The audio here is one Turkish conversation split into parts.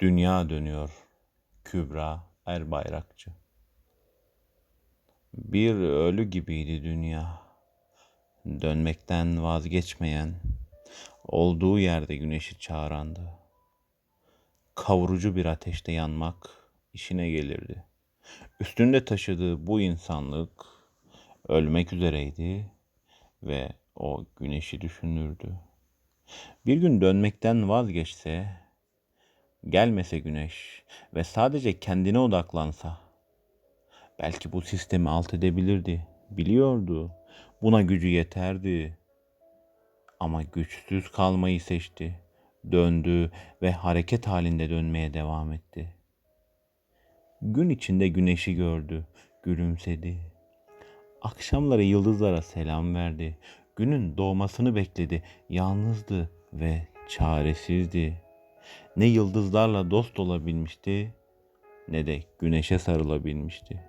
Dünya dönüyor. Kübra Erbayrakçı. Bir ölü gibiydi dünya. Dönmekten vazgeçmeyen, olduğu yerde güneşi çağırandı. Kavurucu bir ateşte yanmak işine gelirdi. Üstünde taşıdığı bu insanlık ölmek üzereydi ve o güneşi düşünürdü. Bir gün dönmekten vazgeçse, gelmese güneş ve sadece kendine odaklansa, belki bu sistemi alt edebilirdi. Biliyordu. Buna gücü yeterdi. Ama güçsüz kalmayı seçti. Döndü ve hareket halinde dönmeye devam etti. Gün içinde güneşi gördü, gülümsedi. Akşamları yıldızlara selam verdi. Günün doğmasını bekledi. Yalnızdı ve çaresizdi. Ne yıldızlarla dost olabilmişti ne de güneşe sarılabilmişti.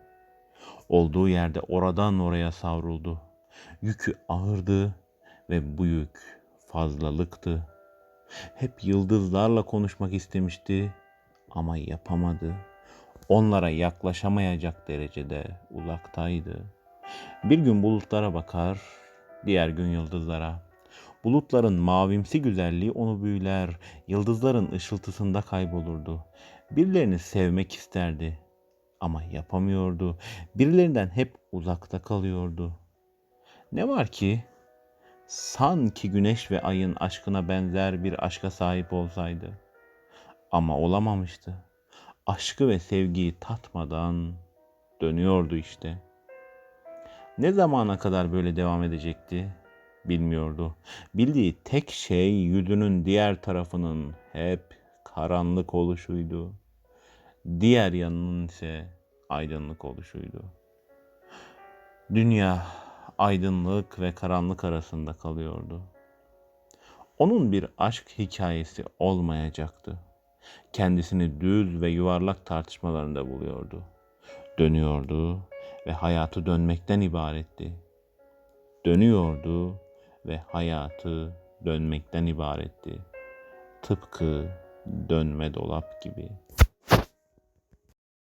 Olduğu yerde oradan oraya savruldu. Yükü ağırdı ve bu yük fazlalıktı. Hep yıldızlarla konuşmak istemişti ama yapamadı. Onlara yaklaşamayacak derecede uzaktaydı. Bir gün bulutlara bakar, diğer gün yıldızlara. Bulutların mavimsi güzelliği onu büyüler, yıldızların ışıltısında kaybolurdu. Birilerini sevmek isterdi ama yapamıyordu. Birilerinden hep uzakta kalıyordu. Ne var ki sanki güneş ve ayın aşkına benzer bir aşka sahip olsaydı. Ama olamamıştı. Aşkı ve sevgiyi tatmadan dönüyordu işte. Ne zamana kadar böyle devam edecekti bilmiyordu. Bildiği tek şey yüzünün diğer tarafının hep karanlık oluşuydu. Diğer yanının ise aydınlık oluşuydu. Dünya aydınlık ve karanlık arasında kalıyordu. Onun bir aşk hikayesi olmayacaktı. Kendisini düz ve yuvarlak tartışmalarında buluyordu. Dönüyordu ve hayatı dönmekten ibaretti. Dönüyordu ve hayatı dönmekten ibaretti. Tıpkı dönme dolap gibi.''